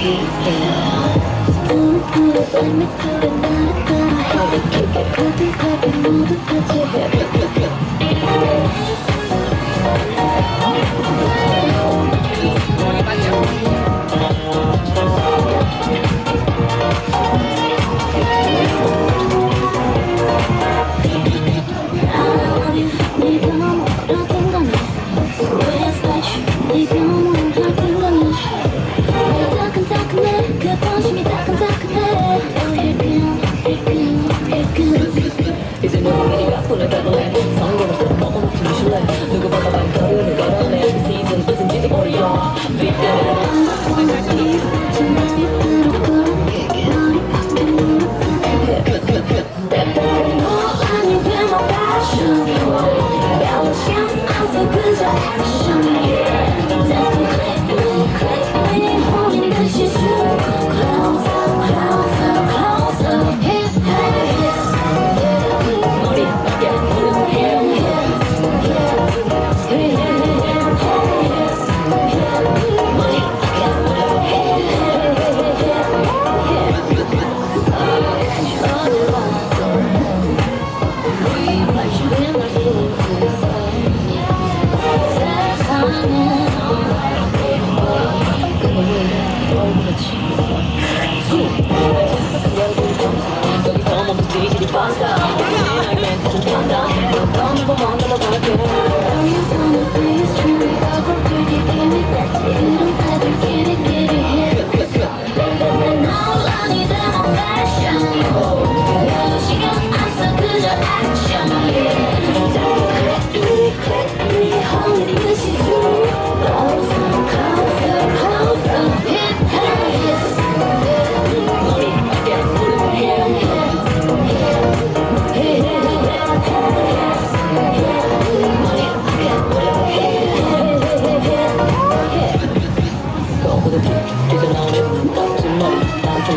Come, come, let me it, Kick it, clap it, it, move it, touch it. Bana